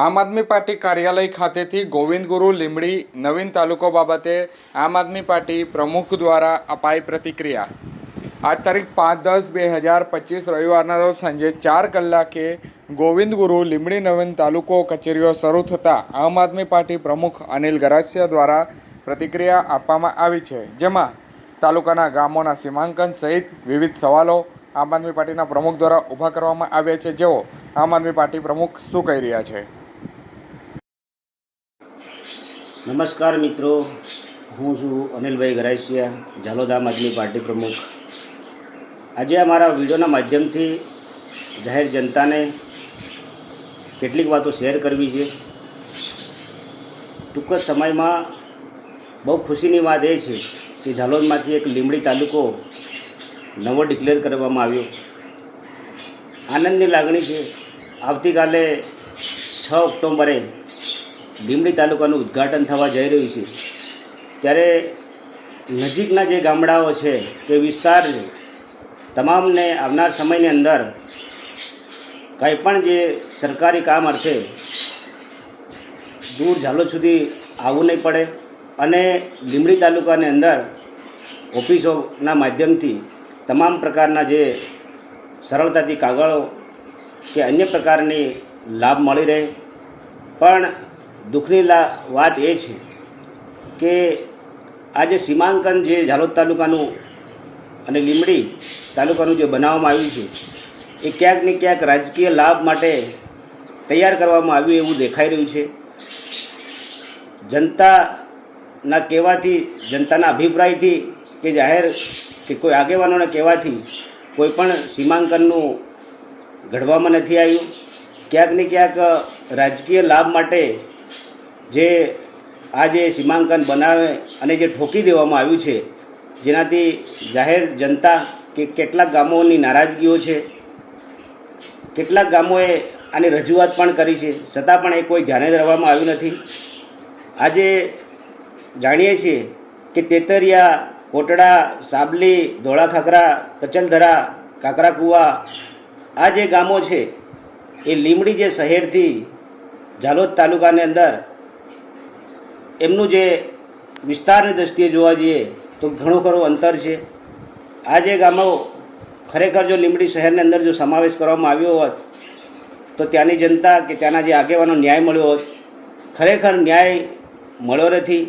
આમ આદમી પાર્ટી કાર્યાલય ખાતેથી ગોવિંદ ગુરુ લીમડી નવીન તાલુકો બાબતે આમ આદમી પાર્ટી પ્રમુખ દ્વારા અપાઈ પ્રતિક્રિયા. આજ તારીખ પાંચ દસ બે હજાર પચીસ રવિવારના રોજ સાંજે ચાર કલાકે ગોવિંદ ગુરુ લીમડી નવીન તાલુકો કચેરીઓ શરૂ થતાં આમ આદમી પાર્ટી પ્રમુખ અનિલ ગરાસિયા દ્વારા પ્રતિક્રિયા આપવામાં આવી છે. જેમાં તાલુકાના ગામોના સીમાંકન સહિત વિવિધ સવાલો આમ આદમી પાર્ટીના પ્રમુખ દ્વારા ઊભા કરવામાં આવ્યા છે. જેઓ આમ આદમી પાર્ટી પ્રમુખ શું કહી રહ્યા છે? નમસ્કાર મિત્રો. હું છું અનિલભાઈ ગરાસિયા ઝાલોદ આમ આદમી પાર્ટી પ્રમુખ. આજે અમારા વિડીયોના માધ્યમથી જાહેર જનતાને કેટલીક વાતો શેર કરવી છે. ટૂંક જ સમયમાં બહુ ખુશીની વાત એ છે કે ઝાલોદમાંથી એક લીમડી તાલુકો નવો ડિક્લેર કરવામાં આવ્યો. આનંદની લાગણી છે. આવતીકાલે છ ઓક્ટોબરે લીમડી તાલુકાનું ઉદ્ઘાટન થવા જઈ રહ્યું છે. ત્યારે નજીકના જે ગામડાઓ છે કે વિસ્તાર તમામને આવનાર સમયની અંદર કંઈ પણ જે સરકારી કામ અર્થે દૂર ઝાલો સુધી આવવું નહીં પડે અને લીમડી તાલુકાની અંદર ઓફિસોના માધ્યમથી તમામ પ્રકારના જે સરળતાથી કાગળો કે અન્ય પ્રકારની લાભ મળી રહે. પણ દુઃખની વાત એ છે કે આજે સીમાંકન જે ઝાલોદ તાલુકાનું અને લીમડી તાલુકાનું જે બનાવવામાં આવ્યું છે, એ ક્યાંક ને ક્યાંક રાજકીય લાભ માટે તૈયાર કરવામાં આવ્યું એવું દેખાઈ રહ્યું છે. જનતાના કહેવાથી, જનતાના અભિપ્રાયથી કે જાહેર કે કોઈ આગેવાનોના કહેવાથી કોઈ પણ સીમાંકનનું ઘડવામાં નથી આવ્યું. ક્યાંક ને ક્યાંક રાજકીય લાભ માટે જે આ જે સીમાંકન બનાવે અને જે ઠોકી દેવામાં આવ્યું છે, જેનાથી જાહેર જનતા કે કેટલાક ગામોની નારાજગીઓ છે, કેટલાક ગામોએ આની રજૂઆત પણ કરી છે, છતાં પણ એ કોઈ ધ્યાને ધરવામાં આવ્યું નથી. આજે જાણીએ છીએ કે તેતરિયા, કોટડા, સાબલી ધોળા ખાકરા કચલધરા, કાકરાકુવા આ જે ગામો છે, એ લીમડી જે શહેરથી ઝાલોદ તાલુકાની અંદર એમનું જે વિસ્તારની દ્રષ્ટિએ જોવા જઈએ તો ઘણું ખરું અંતર છે. આ જે ગામો ખરેખર જો લીમડી શહેરની અંદર જો સમાવેશ કરવામાં આવ્યો હોત, તો ત્યાંની જનતા કે ત્યાંના જે આગેવાનો ન્યાય મળ્યો હોત, ખરેખર ન્યાય મળ્યો નથી.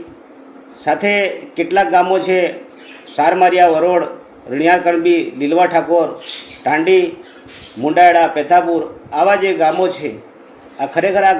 સાથે કેટલાક ગામો છે, સારમારિયા વરોડ રણિયા કણબી લીલવા ઠાકોર ટાંડી મુંડાયડા, પેથાપુર, આવા જે ગામો છે, આ ખરેખર આ